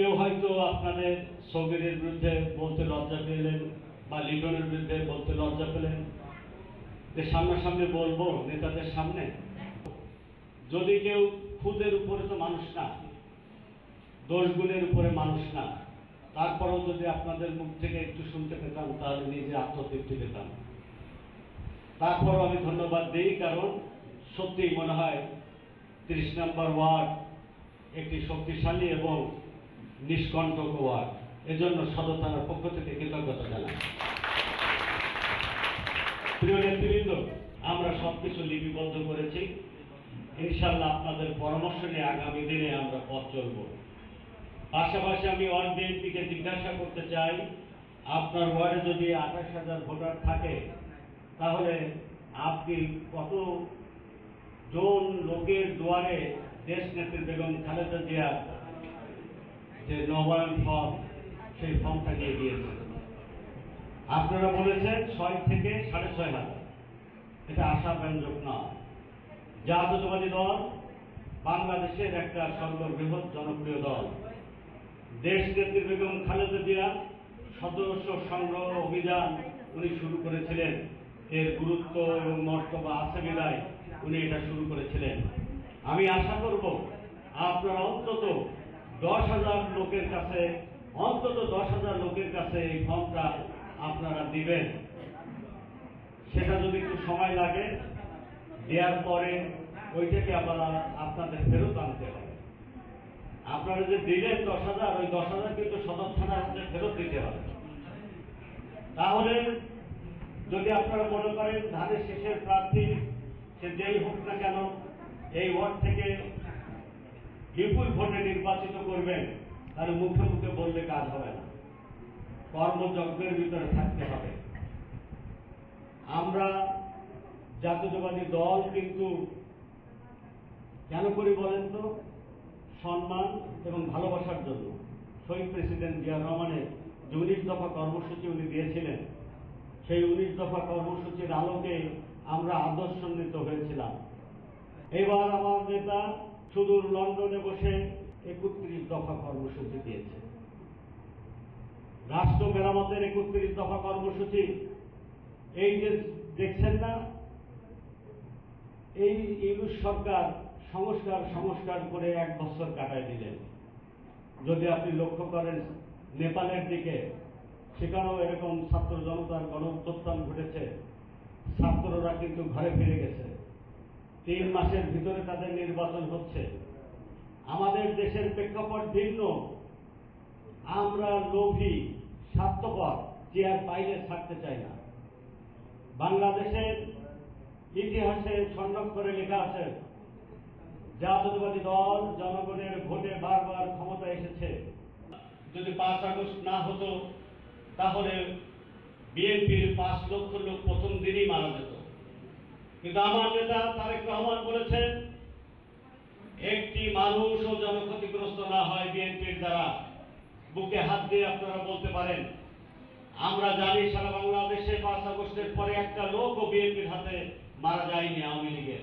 কেউ হয়তো আপনাদের সৌগিরের বিরুদ্ধে বলতে লজ্জা পেলেন বা লিটনের বিরুদ্ধে বলতে লজ্জা পেলেন। যে সামনাসামনি বলব নেতাদের সামনে। যদি কেউ খুদের উপরে তো মানুষ না, দোষগুণের উপরে মানুষ না, তারপরেও যদি আপনাদের মুখ থেকে একটু শুনতে পেতাম, তাহলে নিজে আত্মতৃপ্তি পেতাম। তারপরও আমি ধন্যবাদ দিই, কারণ সত্যিই মনে হয় তিরিশ নম্বর ওয়ার্ড একটি শক্তিশালী এবং নিষ্কণ্টক ওয়ার্ড এজন্য সদর থানার পক্ষ থেকে কৃতজ্ঞতা জানাই। প্রিয় নেতৃবৃন্দ, আমরা সবকিছু লিপিবদ্ধ করেছি। ইনশাল্লাহ আপনাদের পরামর্শ নিয়ে আগামী দিনে আমরা পথ চলব। পাশাপাশি আমি ওয়ার্ড বিএনপিকে জিজ্ঞাসা করতে চাই, আপনার ওয়ার্ডে যদি আঠাশ হাজার ভোটার থাকে, তাহলে আপনি কত জন লোকের দুয়ারে দেশ নেত্রী বেগম খালেদা জিয়া যে নবায়ন ফর্ম সেই ফর্মটা নিয়ে দিয়েছেন আপনারা বলেছেন ছয় থেকে সাড়ে ছয় হাজার এটা আশাব্যঞ্জক নয় জাতীয়তাবাদী দল বাংলাদেশের একটা সর্ববৃহৎ জনপ্রিয় দল। দেশ নেত্রী বেগম খালেদা জিয়া সদস্য সংগ্রহ অভিযান উনি শুরু করেছিলেন। এর গুরুত্ব এবং মর্তবা আছে বিদায় উনি এটা শুরু করেছিলেন। আমি আশা করব আপনারা অন্তত দশ হাজার লোকের কাছে, অন্তত দশ হাজার লোকের কাছে এই ফর্মটা আপনারা দিবেন। সেটা যদি একটু সময় লাগে, দেওয়ার পরে ওইটাকে আবার আপনাদের ফেরত আনতে হবে। আপনারা যে দিলেন দশ হাজার, ওই দশ হাজার কিন্তু সদর থানার হাতে ফেরত দিতে হবে। তাহলে যদি আপনারা মনে করেন ধানের শেষের প্রার্থী, সে যেই হোক না কেন, এই ওয়ার্ড থেকে বিপুল ভোটে নির্বাচিত করবেন তাহলে মুখে মুখে বললে কাজ হবে না। কর্মযজ্ঞের ভিতরে থাকতে হবে। আমরা জাতীয়তাবাদী দল কিন্তু কেন করি বলেন তো? সম্মান এবং ভালোবাসার জন্য। শহীদ প্রেসিডেন্ট জিয়া রহমানের যে উনিশ দফা কর্মসূচি উনি দিয়েছিলেন, সেই উনিশ দফা কর্মসূচির আলোকে আমরা আদর্শান্বিত হয়েছিলাম। এবার আমার নেতা সুদূর লন্ডনে বসে একত্রিশ দফা কর্মসূচি দিয়েছে। রাষ্ট্র মেরামতের একত্রিশ দফা কর্মসূচি। এই যে দেখছেন না, এই ইউনুস সরকার সংস্কার সংস্কার করে এক বছর কাটায় দিলেন। যদি আপনি লক্ষ্য করেন, নেপালের দিকে, সেখানেও এরকম ছাত্র জনতার গণপ্রত্যান ঘটেছে। ছাত্ররা কিন্তু ঘরে ফিরে গেছে। তিন মাসের ভিতরে তাদের নির্বাচন হচ্ছে। আমাদের দেশের প্রেক্ষাপট ভিন্ন। আমরা লোভী, স্বার্থপর চেয়ার বাইরে ছাড়তে চাই না। বাংলাদেশের ইতিহাসে করে লেখা আছে, জাতীয়তাবাদী দল জনগণের ভোটে বারবার ক্ষমতা এসেছে। যদি পাঁচ আগস্ট না হতো, তাহলে বিএনপির পাঁচ লক্ষ লোক প্রথম দিনই মারা যেত। কিন্তু আমার নেতা তারেক রহমান বলেছেন, একটি মানুষও যেন ক্ষতিগ্রস্ত না হয় বিএনপির দ্বারা। বুকে হাত দিয়ে আপনারা বলতে পারেন, আমরা জানি সারা বাংলাদেশে পাঁচ আগস্টের পরে একটা লোকও বিএনপির হাতে মারা যায়নি আওয়ামী লীগের।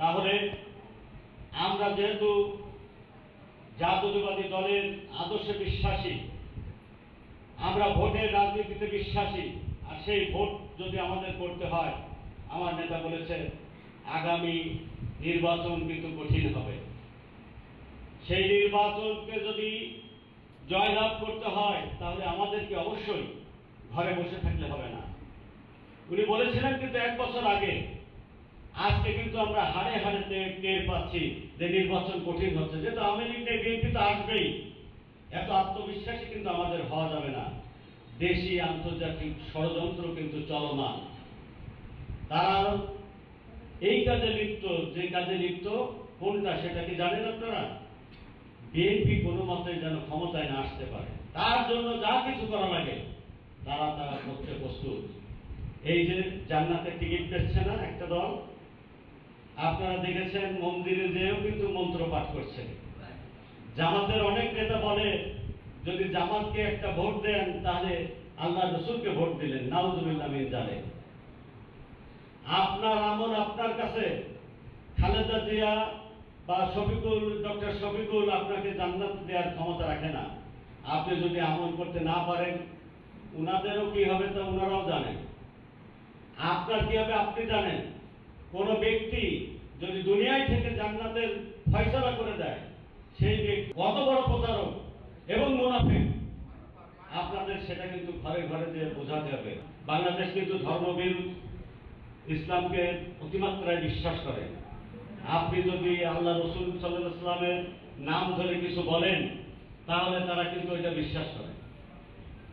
তাহলে আমরা যেহেতু জাতীয়তাবাদী দলের আদর্শে বিশ্বাসী, আমরা ভোটের রাজনীতিতে বিশ্বাসী সেই ভোট যদি আমাদের করতে হয়, আমার নেতা বলেছে আগামী নির্বাচন কিন্তু কঠিন হবে। সেই নির্বাচনকে যদি জয়লাভ করতে হয়, তাহলে আমাদেরকে অবশ্যই ঘরে বসে থাকলে হবে না। উনি বলেছিলেন কিন্তু এক বছর আগে, আজকে কিন্তু আমরা হাড়ে তে- টের পাচ্ছি যে নির্বাচন কঠিন হচ্ছে। যেহেতু আওয়ামী লীগ বিএনপি তো আসবেই, এত আত্মবিশ্বাসী কিন্তু আমাদের হওয়া যাবে না। দেশি আন্তর্জাতিক ষড়যন্ত্র কিন্তু চলমান। তারা এই কাজে লিপ্ত, যে কাজে লিপ্ত, কোনটা সেটা কি জানেন আপনারা? বিএনপি কোনো মতে যেন ক্ষমতায় না আসতে পারে। তার জন্য যা কিছু করা লাগে, তারা তারা করতে প্রস্তুত। এই যে জান্নাতের টিকিট পেচ্ছে না একটা দল, আপনারা দেখেছেন মন্দিরে যেও কিন্তু মন্ত্র পাঠ করছে। জামাতের অনেক নেতা বলে যদি জামাতকে একটা ভোট দেন, তাহলে আল্লাহ রসুলকে ভোট দিলেন। নাউজুবিল্লাহ মিন জালে আপনার আমল আপনার কাছে। খালেদা জিয়া বা শফিকুল, ডক্টর শফিকুল আপনাকে জান্নাত দেওয়ার ক্ষমতা রাখে না। আপনি যদি আমল করতে না পারেন, উনাদেরও কি হবে তা ওনারাও জানেন আপনার কি হবে আপনি জানেন। কোন ব্যক্তি যদি দুনিয়ায় থেকে জান্নাতের ফয়সলা করে দেয়, সেই ব্যক্তি কত বড় প্রতারক। এবং মুনাফিক, আপনাদের সেটা কিন্তু ঘরে ঘরে যে বোঝাতে হবে। বাংলাদেশ কিন্তু ধর্মবিরোধ ইসলামকে অতিমাত্রায় বিশ্বাস করে। আপনি যদি আল্লাহ রসুল সাল্লাহ সাল্লামের নাম ধরে কিছু বলেন, তাহলে তারা কিন্তু এটা বিশ্বাস করে।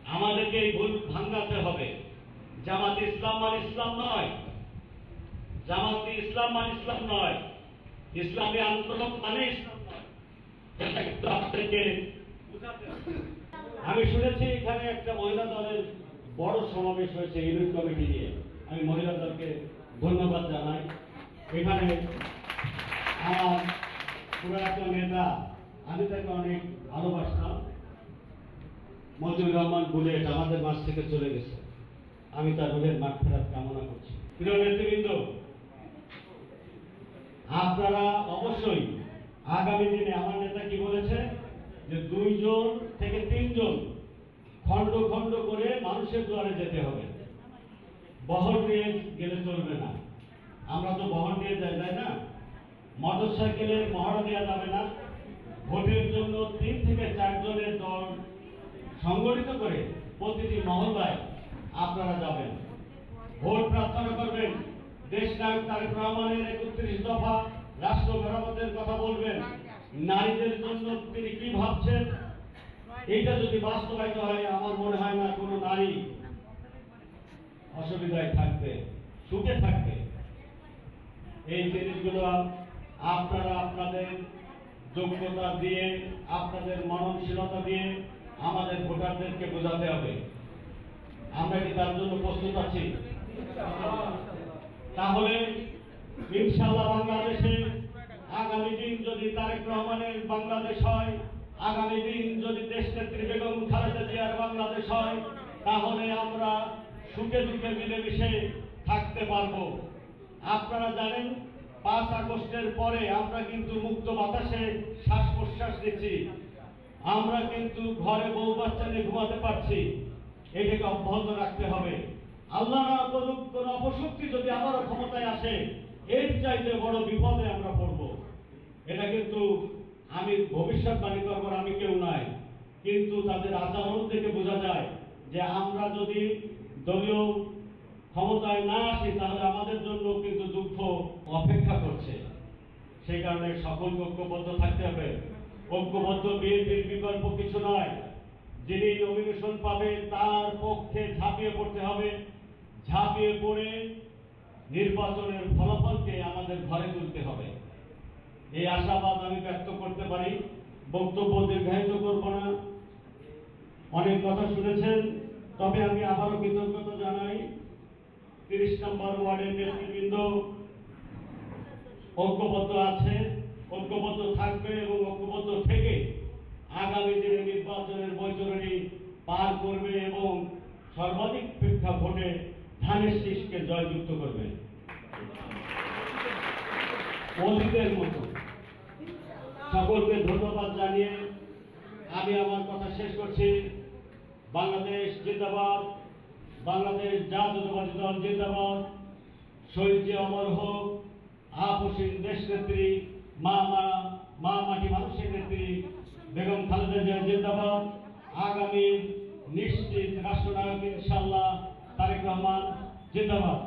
আমাদেরকে এই ভুল ভাঙাতে হবে। জামাত ইসলাম মানে ইসলাম নয়। জামাত ইসলাম মানে ইসলাম নয়। ইসলামী আন্দোলন মানে ইসলাম নয়। আপনাদেরকে। আমি শুনেছি এখানে একটা মহিলা দলের বড় সমাবেশ হয়েছে ইউনিট কমিটি নিয়ে। আমি মহিলা দলকে ধন্যবাদ জানাই। এখানে আমার পুরো একটা নেতা আমি তাকে অনেক ভালোবাসতাম। মজিবুর রহমান বুলেট আমাদের মাছ থেকে চলে গেছে। আমি তার রোগের মাঠ ফেরার কামনা করছি। প্রিয় নেতৃবৃন্দ, আপনারা অবশ্যই আগামী দিনে আমার নেতা কি বলেছে? যে দুইজন থেকে তিনজন খণ্ড খণ্ড করে মানুষের দ্বারে যেতে হবে। বহর নিয়ে গেলে চলবে না। আমরা তো বহর নিয়ে যাই, তাই না? মোটর সাইকেলের মহড়া দেওয়া যাবে না। ভোটের জন্য তিন থেকে চারজনের দল সংগঠিত করে প্রতিটি মহল্লায় আপনারা যাবেন। ভোট প্রার্থনা করবেন। দেশ নায়ক তারেক রহমানের একত্রিশ দফা রাষ্ট্র মেরামতের কথা বলবেন। নারীদের জন্য তিনি কি ভাবছেন? এইটা যদি বাস্তবায়িত হয়, আমার মনে হয় না কোনো নারী অসুবিধায় থাকবে, সুখে থাকবে। এই জিনিসগুলো আপনারা আপনাদের যোগ্যতা দিয়ে, আপনাদের মননশীলতা দিয়ে আমাদের ভোটারদেরকে বোঝাতে হবে। আমরা কি তার জন্য প্রস্তুত আছি? তাহলে ইনশাল্লাহ বাংলাদেশে রহমানের বাংলাদেশ হয়। আগামী দিন যদি দেশ নেত্রী বেগম খালেদা জিয়ার বাংলাদেশ হয়, তাহলে আমরা সুখে দুঃখে মিলেমিশে থাকতে পারব। আপনারা জানেন, পাঁচ আগস্টের পরে আমরা কিন্তু মুক্ত বাতাসে শ্বাস প্রশ্বাস দিচ্ছি আমরা কিন্তু ঘরে বউ বাচ্চা নিয়ে ঘুমাতে পারছি। এটাকে অব্যাহত রাখতে হবে। আল্লাহ কোন অপশক্তি যদি আবারও ক্ষমতায় আসে, এর চাইতে বড় বিপদে আমরা আমি ভবিষ্যৎবাণী করবার আমি কেউ নাই। কিন্তু তাদের আচরণ থেকে বোঝা যায় যে আমরা যদি দলীয় ক্ষমতায় না আসি, তাহলে আমাদের জন্য কিন্তু দুঃখ অপেক্ষা করছে। সেই কারণে সকলকে ঐক্যবদ্ধ থাকতে হবে। ঐক্যবদ্ধ বিএনপির বিকল্প কিছু নয়। যিনি নমিনেশন পাবে, তার পক্ষে ঝাঁপিয়ে পড়তে হবে। ঝাঁপিয়ে পড়ে নির্বাচনের ফলাফলকে আমাদের ঘরে তুলতে হবে। এই আশাবাদ আমি ব্যক্ত করতে পারি, বক্তব্য দীর্ঘায়িত করব না। অনেক কথা শুনেছেন, তবে আমি আবারও কৃতজ্ঞতা জানাই। তিরিশ নম্বর ওয়ার্ডের নেতৃবৃন্দ ঐক্যবদ্ধ আছে, ঐক্যবদ্ধ থাকবে এবং ঐক্যবদ্ধ থেকে আগামী দিনে নির্বাচনের বৈতরণী পার করবে এবং সর্বাধিক প্রেক্ষা ভোটে ধানের শীষকে জয়যুক্ত করবে। অতীতের মতো। সকলকে ধন্যবাদ জানিয়ে আমি আমার কথা শেষ করছি। বাংলাদেশ জিন্দাবাদ। বাংলাদেশ জাতীয়তাবাদী দল জিন্দাবাদ। শহীদ যে অমর হোক আপসীন দেশ নেত্রী, মা মা মা মাটি মানুষের নেত্রী, বেগম খালেদা জিয়া জিন্দাবাদ। আগামী নিশ্চিত রাষ্ট্রনায়ক ইনশাল্লাহ তারেক রহমান জিন্দাবাদ।